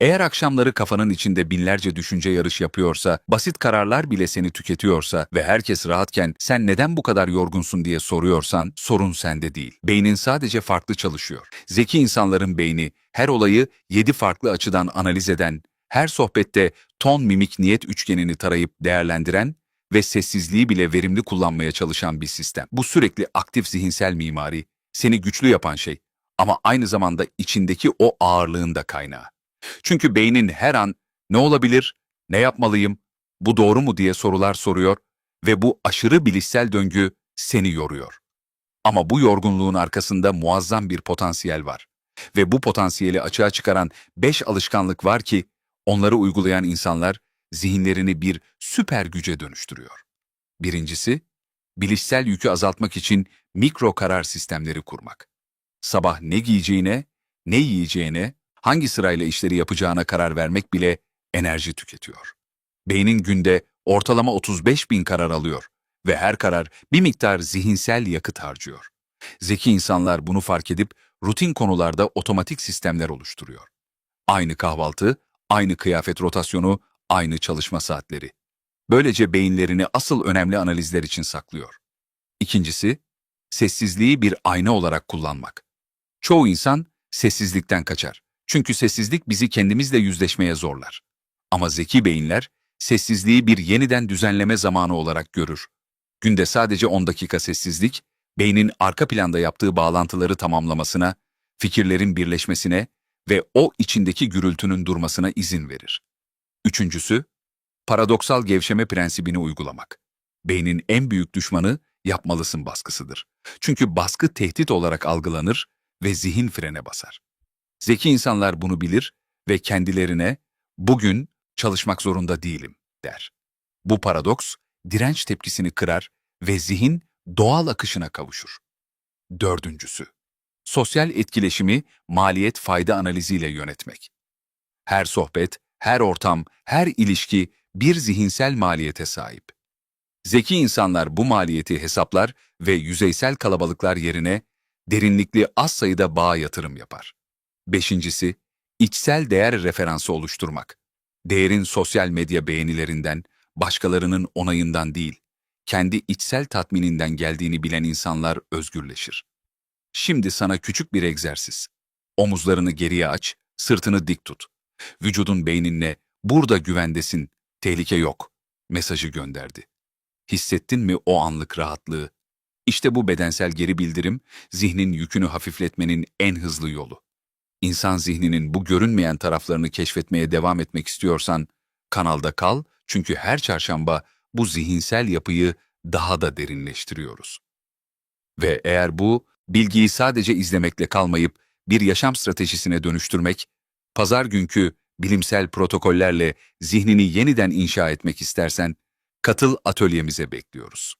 Eğer akşamları kafanın içinde binlerce düşünce yarış yapıyorsa, basit kararlar bile seni tüketiyorsa ve herkes rahatken sen neden bu kadar yorgunsun diye soruyorsan sorun sende değil. Beynin sadece farklı çalışıyor. Zeki insanların beyni her olayı yedi farklı açıdan analiz eden, her sohbette ton mimik niyet üçgenini tarayıp değerlendiren ve sessizliği bile verimli kullanmaya çalışan bir sistem. Bu sürekli aktif zihinsel mimari seni güçlü yapan şey ama aynı zamanda içindeki o ağırlığın da kaynağı. Çünkü beynin her an ne olabilir, ne yapmalıyım, bu doğru mu diye sorular soruyor ve bu aşırı bilişsel döngü seni yoruyor. Ama bu yorgunluğun arkasında muazzam bir potansiyel var. Ve bu potansiyeli açığa çıkaran beş alışkanlık var ki onları uygulayan insanlar zihinlerini bir süper güce dönüştürüyor. Birincisi, bilişsel yükü azaltmak için mikro karar sistemleri kurmak. Sabah ne giyeceğine, ne yiyeceğine, hangi sırayla işleri yapacağına karar vermek bile enerji tüketiyor. Beynin günde ortalama 35 bin karar alıyor ve her karar bir miktar zihinsel yakıt harcıyor. Zeki insanlar bunu fark edip rutin konularda otomatik sistemler oluşturuyor. Aynı kahvaltı, aynı kıyafet rotasyonu, aynı çalışma saatleri. Böylece beyinlerini asıl önemli analizler için saklıyor. İkincisi, sessizliği bir ayna olarak kullanmak. Çoğu insan sessizlikten kaçar. Çünkü sessizlik bizi kendimizle yüzleşmeye zorlar. Ama zeki beyinler sessizliği bir yeniden düzenleme zamanı olarak görür. Günde sadece 10 dakika sessizlik, beynin arka planda yaptığı bağlantıları tamamlamasına, fikirlerin birleşmesine ve o içindeki gürültünün durmasına izin verir. Üçüncüsü, paradoksal gevşeme prensibini uygulamak. Beynin en büyük düşmanı yapmalısın baskısıdır. Çünkü baskı tehdit olarak algılanır ve zihin frene basar. Zeki insanlar bunu bilir ve kendilerine bugün çalışmak zorunda değilim der. Bu paradoks direnç tepkisini kırar ve zihin doğal akışına kavuşur. Dördüncüsü, sosyal etkileşimi maliyet fayda analiziyle yönetmek. Her sohbet, her ortam, her ilişki bir zihinsel maliyete sahip. Zeki insanlar bu maliyeti hesaplar ve yüzeysel kalabalıklar yerine derinlikli az sayıda bağ yatırım yapar. Beşincisi, içsel değer referansı oluşturmak. Değerin sosyal medya beğenilerinden, başkalarının onayından değil, kendi içsel tatmininden geldiğini bilen insanlar özgürleşir. Şimdi sana küçük bir egzersiz. Omuzlarını geriye aç, sırtını dik tut. Vücudun beyninle burada güvendesin, tehlike yok mesajı gönderdi. Hissettin mi o anlık rahatlığı? İşte bu bedensel geri bildirim, zihnin yükünü hafifletmenin en hızlı yolu. İnsan zihninin bu görünmeyen taraflarını keşfetmeye devam etmek istiyorsan, kanalda kal çünkü her çarşamba bu zihinsel yapıyı daha da derinleştiriyoruz. Ve eğer bu, bilgiyi sadece izlemekle kalmayıp bir yaşam stratejisine dönüştürmek, pazar günkü bilimsel protokollerle zihnini yeniden inşa etmek istersen, katıl atölyemize bekliyoruz.